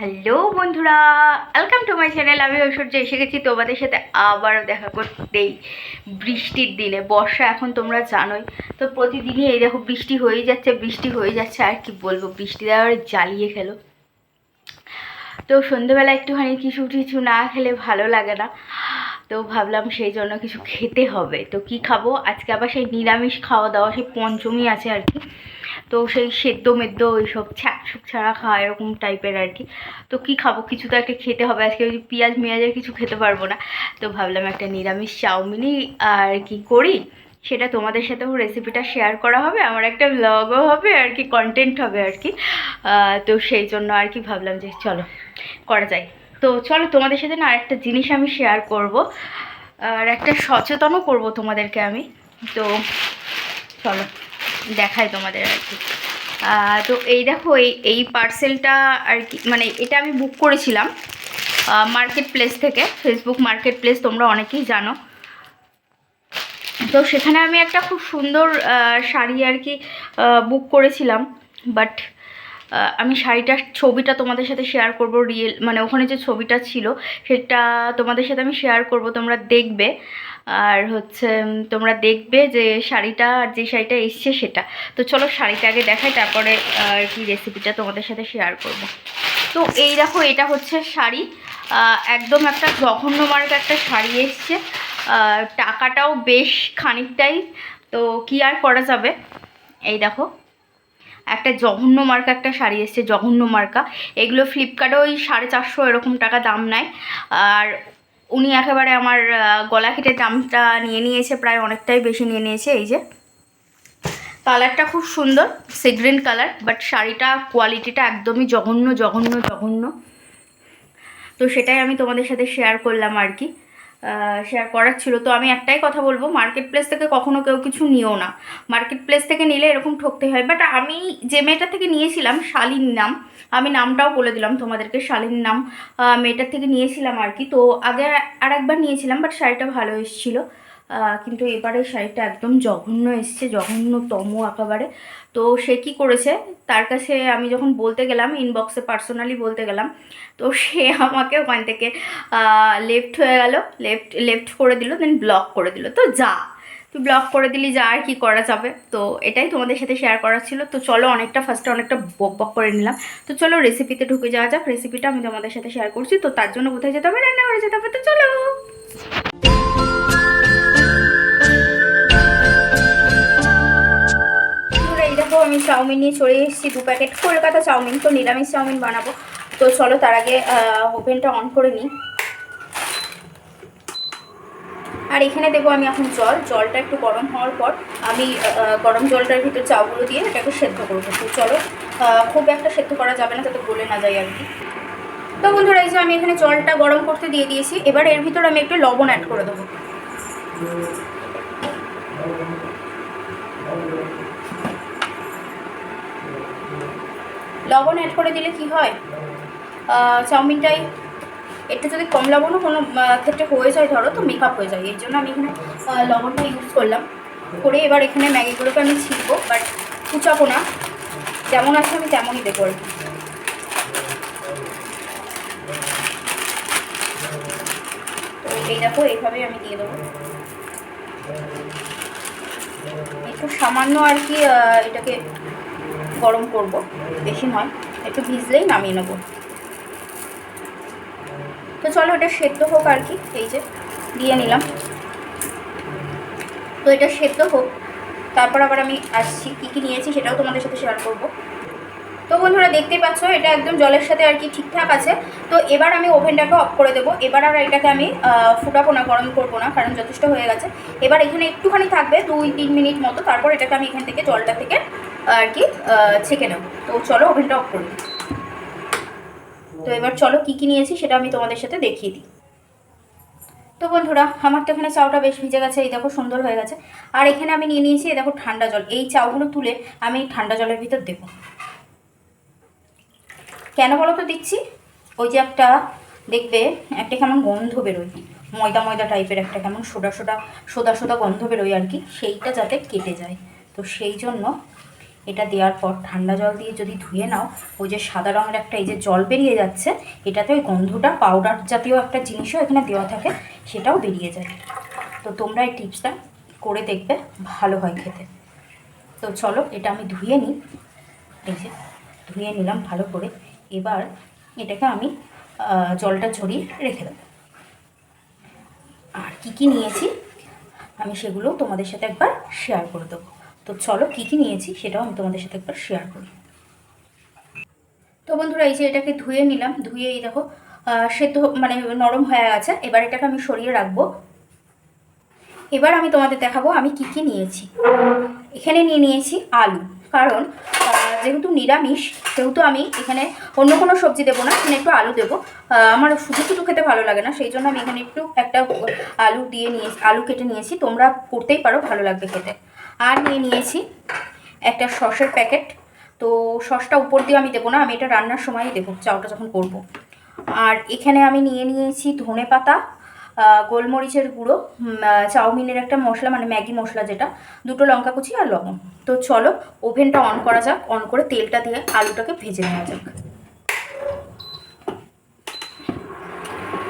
Hello বন্ধুরা welcome to my channel আমি ঐশ্বর্য, এসে গেছি তোমাদের সাথে আবারও দেখা করতেই বৃষ্টির দিনে, বর্ষা এখন তোমরা জানোই। তো প্রতিদিনই এই দেখো বৃষ্টি হয়ে যাচ্ছে, বৃষ্টি হয়ে যাচ্ছে, আর কি বলব, বৃষ্টি দেওয়ার জ্বালিয়ে খেলো। তো সন্ধেবেলা একটুখানি কিছু কিছু না খেলে ভালো লাগে না। তো ভাবলাম সেই জন্য কিছু খেতে হবে। তো কি খাব? আজকে আবার সেই নিরামিষ খাওয়া দাওয়া, সেই পঞ্চমী আছে আর কি। তো সেই সেদ্ধ মেদ্দ ওইসব ছ্যাক ছুক ছাড়া খাওয়া এরকম টাইপের আর কি। তো কি খাব? কিছু তো একটা খেতে হবে। আজকে ওই পেঁয়াজ মেয়াজের কিছু খেতে পারব না। তো ভাবলাম একটা নিরামিষ চাউমিনই আর কি করি। সেটা তোমাদের সাথেও রেসিপিটা শেয়ার করা হবে। আমার একটা ব্লগও হবে আর কি কন্টেন্ট হবে আর কি। তো সেই জন্য আর কি ভাবলাম যে চলো, করা যায়। তো চলো তোমাদের সাথে না আরেকটা জিনিস আমি শেয়ার করব। আর একটা সচেতনও করব তোমাদেরকে আমি। তো চলো। দেখাই তোমাদের আর কি। তো এই দেখো, এই এই পার্সেলটা আর কি মানে এটা আমি বুক করেছিলাম মার্কেট প্লেস থেকে ফেসবুক মার্কেট প্লেস তোমরা অনেকেই জানো। তো সেখানে আমি একটা খুব সুন্দর শাড়ি আর কি বুক করেছিলাম বাট আমি শাড়িটার ছবিটা তোমাদের সাথে শেয়ার করব রিয়েল মানে ওখানে যে ছবিটা ছিল, সেটা তোমাদের সাথে আমি শেয়ার করব, তোমরা দেখবে। আর হচ্ছে তোমরা দেখবে যে শাড়িটা আর যে শাড়িটা এসছে সেটা। তো চলো শাড়িটা আগে দেখাই, তারপরে আর কি রেসিপিটা তোমাদের সাথে শেয়ার করব। তো এই দেখো, এটা হচ্ছে শাড়ি। একদম একটা জঘন্য মার্ক একটা শাড়ি এসছে। টাকাটাও বেশ খানিকটাই। তো কি আর করা যাবে? এই দেখো, একটা জঘন্য মার্কা একটা শাড়ি এসছে, জঘন্য মার্কা। এগুলো ফ্লিপকার্টে ওই সাড়ে চারশো এরকম টাকা দাম নেয়। আর উনি একেবারে আমার গলা কেটে দামটা নিয়ে নিয়েছে, প্রায় অনেকটাই বেশি নিয়ে নিয়েছে, এই যে। কালারটা খুব সুন্দর সি গ্রিন কালার বাট শাড়িটা কোয়ালিটিটা একদমই জঘন্য জঘন্য জঘন্য। তো সেটাই আমি তোমাদের সাথে শেয়ার করলাম আর কি। শেয়ার করার ছিল। তো আমি একটাই কথা বলব মার্কেট প্লেস থেকে কখনো কেউ কিছু নিও না। মার্কেট প্লেস থেকে নিলে এরকম ঠকতে হয়। বাট আমি যে মেয়েটা থেকে নিয়েছিলাম শালিন নাম, আমি নামটাও বলে দিলাম তোমাদেরকে শালিন নাম মেয়েটার থেকে নিয়েছিলাম আর কি। তো আগে আর একবার নিয়েছিলাম বাট শাড়িটা ভালো এসেছিল। কিন্তু এবারে শাড়িটা একদম জঘন্য এসছে, জঘন্যতম একেবারে। তো সে কি করেছে? তার কাছে আমি যখন বলতে গেলাম ইনবক্সে পার্সোনালি বলতে গেলাম, তো সে আমাকে ওখান থেকে লেফট হয়ে গেল লেফট লেফট করে দিল দেন ব্লক করে দিল। তো যা, তুই ব্লক করে দিলি, যা আর কি করা যাবে। তো এটাই তোমাদের সাথে শেয়ার করার ছিল। তো চলো অনেকটা ফার্স্টে অনেকটা বক বক করে নিলাম। তো চলো রেসিপিতে ঢুকে যাওয়া যাক। রেসিপিটা আমি তোমাদের সাথে শেয়ার করছি। তো তার জন্য কোথায় যেতে হবে? রান্না করে যেতে হবে। তো চলো। চাউমিন নিয়ে চলে এসেছি দু প্যাকেট। কলকাতা চাউমিন, তো নিরামিষ চাউমিন বানাবো। তো চলো তার আগে ওভেনটা অন করে নিই। আর এখানে দেবো আমি এখন জল। জলটা একটু গরম হওয়ার পর আমি গরম জলটার ভিতর চাউগুলো দিয়ে এটাকে সেদ্ধ করব। তো চলো খুব একটা সেদ্ধ করা যাবে না, যাতে গলে না যায় আর কি। তো বন্ধুরা, এই যে আমি এখানে জলটা গরম করতে দিয়ে দিয়েছি। এবার এর ভিতর আমি একটু লবণ অ্যাড করে দেবো। লবণ অ্যাড করে দিলে কি হয়? চাউমিনটাই একটু যদি কম লবণও কোনো ক্ষেত্রে হয়ে যায় ধরো, তো মেকআপ হয়ে যায়। এর জন্য আমি এখানে লবণটা ইউজ করলাম। করে এবার এখানে ম্যাগিগুলোকে আমি ছিটবো বাট কুচাবো না। যেমন আছে আমি তেমনই দেবো আর তো এই দেখো এইভাবেই আমি দিয়ে দেবো। একটু সামান্য আর কি এটাকে গরম করব। বেশি নয়, একটু ভিজলেই নামিয়ে নেব। তো চলো, এটা সেদ্ধ হোক আর কি, এই যে, দিয়ে নিলাম। তো এটা সেদ্ধ হোক, তারপর আবার আমি আসছি, কী কী নিয়েছি সেটাও তোমাদের সাথে শেয়ার করব। তো বন্ধুরা, দেখতেই পাচ্ছ, এটা একদম জলের সাথে আর কি ঠিকঠাক আছে। তো এবার আমি ওভেনটাকে অফ করে দেবো। এবার আর এটাকে আমি ফুটাবো না, গরম করব না, কারণ যথেষ্ট হয়ে গেছে। এবার এখানে একটুখানি থাকবে, দুই তিন মিনিট মতো। তারপর এটাকে আমি এখান থেকে জলটা থেকে আর কি ছেঁকে নেব। তো চলো ওভেনটা অফ করে। তো এবার চলো কী কী নিয়েছি সেটা আমি তোমাদের সাথে দেখিয়ে দিই। তো বন্ধুরা, আমার তো এখানে চাউটা বেশ ভিজে গেছে, এই দেখো সুন্দর হয়ে গেছে। আর এখানে আমি নিয়ে নিয়েছি, এই দেখো ঠান্ডা জল। এই চাউগুলো তুলে আমি ঠান্ডা জলের ভিতর দেবো। কেন বলো তো দিচ্ছি? ওই যে একটা, দেখবে একটা কেমন গন্ধ বেরোয়। ময়দা ময়দা টাইপের একটা কেমন সোডা সোডা, সোদা সোদা গন্ধ বেরোয় আর কি, সেইটা যাতে কেটে যায়। তো সেই জন্য এটা দেওয়ার পর ঠান্ডা জল দিয়ে যদি ধুয়ে নাও, ওই যে সাদা রঙের একটা এই যে জল বেরিয়ে যাচ্ছে, এটাতে ওই গন্ধটা পাউডার জাতীয় একটা জিনিসও এখানে দেওয়া থাকে, সেটাও বেরিয়ে যায়। তো তোমরা এই টিপসটা করে দেখবে, ভালো হয় খেতে। তো চলো, এটা আমি ধুয়ে নিই। এই যে, ধুয়ে নিলাম ভালো করে। এবার এটাকে আমি জলটা ঝরিয়ে রেখে দেবো। আর কি কি নিয়েছি, আমি সেগুলো তোমাদের সাথে একবার শেয়ার করে দেবো। তো চলো, কী কী নিয়েছি সেটাও আমি তোমাদের সাথে একবার শেয়ার করি। তো বন্ধুরা, এই যে এটাকে ধুয়ে নিলাম। ধুয়ে এই দেখো সেদ্ধ মানে নরম হয়ে গেছে। এবার এটাকে আমি সরিয়ে রাখব। এবার আমি তোমাদের দেখাবো আমি কি কি নিয়েছি। এখানে নিয়ে নিয়েছি আলু। কারণ যেহেতু নিরামিষ, সেহেতু আমি এখানে অন্য কোনো সবজি দেবো না, এখানে একটু আলু দেবো। আমার শুধু শুধু খেতে ভালো লাগে না, সেই জন্য আমি এখানে একটু, একটা আলু দিয়ে নিয়ে, আলু কেটে নিয়েছি। তোমরা করতেই পারো, ভালো লাগবে খেতে। আর নিয়ে নিয়েছি একটা সসের প্যাকেট। তো সসটা উপর দিয়ে আমি দেবো না, আমি এটা রান্নার সময়ই দেবো চাউটা যখন করব। আর এখানে আমি নিয়ে নিয়েছি ধনে পাতা গোলমরিচের গুঁড়ো চাউমিনের একটা মশলা মানে ম্যাগি মশলা যেটা, দুটো লঙ্কা কুচি আর লবণ। তো চলো, ওভেনটা অন করা যাক অন করে তেলটা দিয়ে আলুটাকে ভেজে নেওয়া যাক।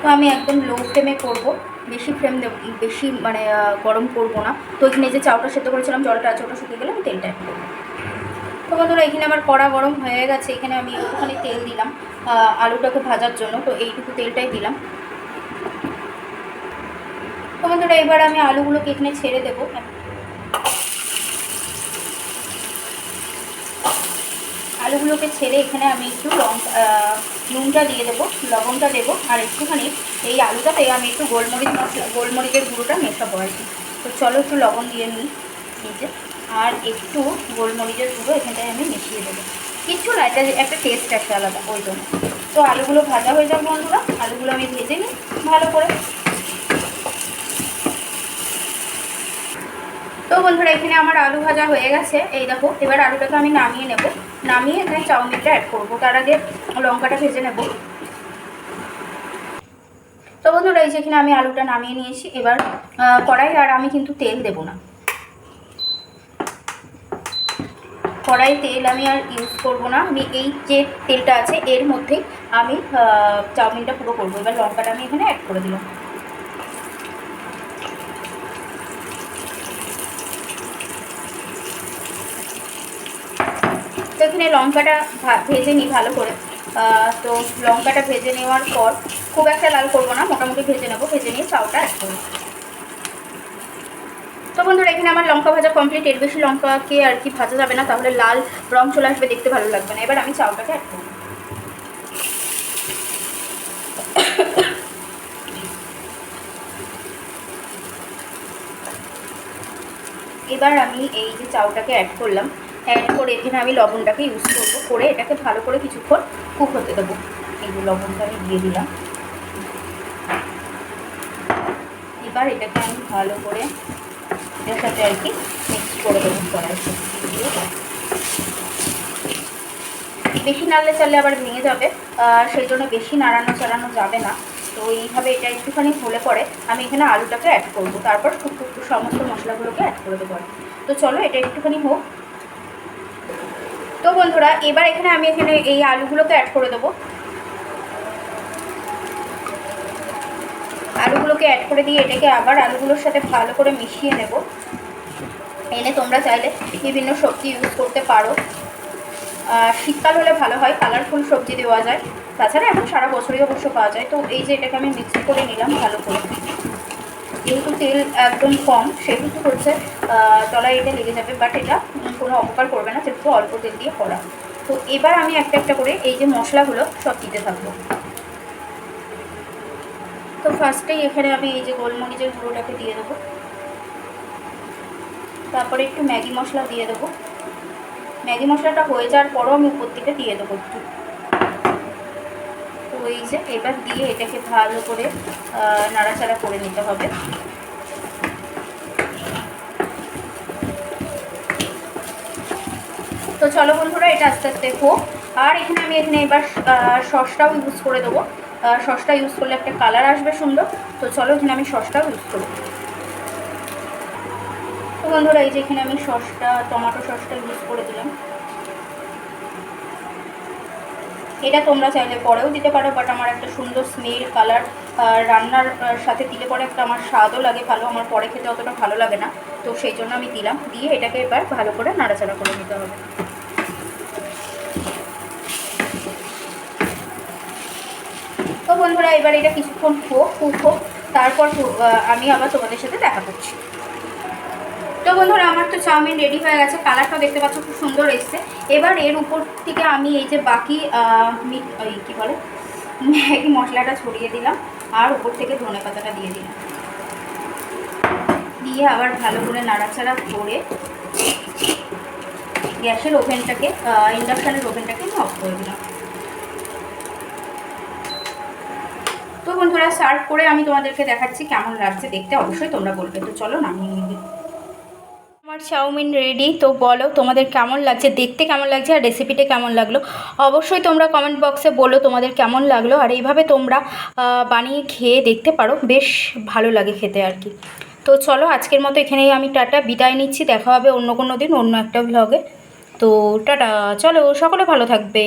তো আমি একদম লো ফ্লেমে করব। বেশি ফ্লেম দেব, বেশি মানে গরম করব না। তো এখানে যে চাউটা সেদ্ধ করেছিলাম, জলটা আছে ওটা শুকিয়ে গেলে আমি তেলটা অ্যাড তো বন্ধুরা, এখানে আমার কড়া গরম হয়ে গেছে। এখানে আমি একটুখানি তেল দিলাম আলুটাকে ভাজার জন্য। তো এইটুকু তেলটাই দিলাম। তো বন্ধুরা, এবার আমি আলুগুলোকে এখানে ছেড়ে দেবো। আলুগুলোকে ছেড়ে এখানে আমি একটু আহ, নুনটা দিয়ে দেবো লবণটা দেবো আর একটুখানি এই আলুটাতে আমি একটু গোলমরিচ মশলা গোলমরিচের গুঁড়োটা মেশাবো আর তো চলো একটু লবণ দিয়ে নিই নিজে আর একটু গোলমরিচের গুঁড়ো এখানটায় আমি মিশিয়ে দেবো। কিচ্ছু না এটা একটা টেস্ট একটা আলাদা ওই জন্য। তো আলুগুলো ভাজা হয়ে যাবে বন্ধুরা আলুগুলো আমি ভেজে নিই ভালো করে। তো বন্ধুরা এখানে আমার আলু ভাজা হয়ে গেছে এই দেখো এবার আলুটাকে আমি নামিয়ে নেব। নামিয়ে এখানে চাউমিনটা অ্যাড করব। তার আগে লঙ্কাটা ভেজে নেব। তো বন্ধুরা, এই যে এখানে আমি আলুটা নামিয়ে নিয়েছি। এবার কড়াই, আর আমি কিন্তু তেল দেব না। কড়াই তেল আমি আর ইউজ করব না। আমি এই যে তেলটা আছে, এর মধ্যেই আমি চাউমিনটা পুরো করব। এবার লঙ্কাটা আমি এখানে অ্যাড করে দিলাম। এখানে লঙ্কাটা ভেজে নিই ভালো করে। তো লঙ্কাটা ভেজে নেওয়ার পর খুব একটা লাল করব না, মোটামুটি ভেজে নেব। ভেজে নিয়ে চাউটা অ্যাড করব। তো বন্ধুরা, এখানে আমার লঙ্কা ভাজা কমপ্লিট এর বেশি লঙ্কাকে আর কি ভাজা যাবে না, তাহলে লাল রং চলে আসবে, দেখতে ভালো লাগবে না। এবার আমি চাউটাকে অ্যাড করব। এবার আমি এই যে চাউটাকে অ্যাড করলাম। অ্যাড করে এখানে আমি লবণটাকে ইউজ করব, করে এটাকে ভালো করে কিছুক্ষণ কুক হতে দেবো। এই লবণটা আমি দিয়ে দিলাম। এবার এটাকে আমি ভালো করে এটার সাথে আর কি মিক্স করে দেবো কড়াইতে। বেশি নাড়লে চাললে আবার ভেঙে যাবে সেই জন্য বেশি নাড়ানো চাড়ানো যাবে না। তো এইভাবে এটা একটুখানি হলে পরে আমি এখানে আলুটাকে অ্যাড করব। তারপর টুকটুক সমস্ত মশলাগুলোকে অ্যাড করে দেবো তো চলো এটা একটুখানি হোক। তো বন্ধুরা, এবার এখানে আমি এখানে এই আলুগুলোকে অ্যাড করে দেবো। আলুগুলোকে অ্যাড করে দিয়ে এটাকে আবার আলুগুলোর সাথে ভালো করে মিশিয়ে নেব। এনে তোমরা চাইলে বিভিন্ন সবজি ইউজ করতে পারো। শীতকাল হলে ভালো হয় কালারফুল সবজি দেওয়া যায়। তাছাড়া এখন সারা বছরই অবশ্য পাওয়া যায়। তো এই যে এটাকে আমি মিক্স করে নিলাম ভালো করে। যেহেতু তেল একদম কম, সেহেতু হচ্ছে তলায় এটা লেগে যাবে বাট এটা কোনো অপকার করবে না যেহেতু অল্প তেল দিয়ে করা। তো এবার আমি একটা একটা করে এই যে মশলাগুলো সব দিতে থাকব। তো ফার্স্টেই এখানে আমি এই যে গোলমরিচের গুঁড়োটাকে দিয়ে দেবো। তারপরে একটু ম্যাগি মশলা দিয়ে দেবো। ম্যাগি মশলাটা হয়ে যাওয়ার পরও আমি উপর থেকে দিয়ে দেবো একটু। তো এই যে এবার দিয়ে এটাকে ভালো করে নাড়াচাড়া করে নিতে হবে। তো চলো বন্ধুরা, এটা আস্তে আস্তে হোক। আর এখানে আমি এখানে এবার সসটাও ইউজ করে দেবো। সসটা ইউজ করলে একটা কালার আসবে সুন্দর। তো চলো এখানে আমি সসটাও ইউজ করব তো বন্ধুরা, এই যে এখানে আমি সসটা, টমেটো সসটা ইউজ করে দিলাম। এটা তোমরা চাইলে পরেও দিতে পারো বাট আমার একটা সুন্দর স্মেল কালার রান্নার সাথে দিলে পরে একটা আমার স্বাদও লাগে ভালো, আমার পরে খেতে অতটা ভালো লাগে না। তো সেই জন্য আমি দিলাম, দিয়ে এটাকে এবার ভালো করে নাড়াচাড়া করে নিতে হবে। তো বন্ধুরা, এবার এটা কিছুক্ষণ হোক হোক তারপর আমি আবার তোমাদের সাথে দেখা করছি। তো বন্ধুরা, আমার তো চাউমিন রেডি হয়ে গেছে। কালারটাও দেখতে পাচ্ছ, খুব সুন্দর এসছে। এবার এর উপর থেকে আমি এই যে বাকি মিট কী বলে, ম্যাগি মশলাটা ছড়িয়ে দিলাম আর উপর থেকে ধনে পাতাটা দিয়ে দিলাম। দিয়ে আবার ভালো করে নাড়াচাড়া করে গ্যাসের ওভেনটাকে ইন্ডাকশানের ওভেনটাকে আমি অফ করে দিলাম। তো বন্ধুরা সার্ভ করে আমি তোমাদেরকে দেখাচ্ছি কেমন লাগছে দেখতে। অবশ্যই তোমরা বলবে। তো চলো নামিয়ে নিয়ে আমার চাউমিন রেডি তো বলো তোমাদের কেমন লাগছে, দেখতে কেমন লাগছে আর রেসিপিটা কেমন লাগল? অবশ্যই তোমরা কমেন্ট বক্সে বলো তোমাদের কেমন লাগল আর এইভাবে তোমরা বানিয়ে খেয়ে দেখতে পারো, বেশ ভালো লাগে খেতে আর কি। তো চলো আজকের মতো এখানেই আমি টাটা, বিদায় নিচ্ছি, দেখা হবে অন্য কোনো দিন অন্য একটা ভ্লগে তো টাটা, চলো সকলে ভালো থাকবে।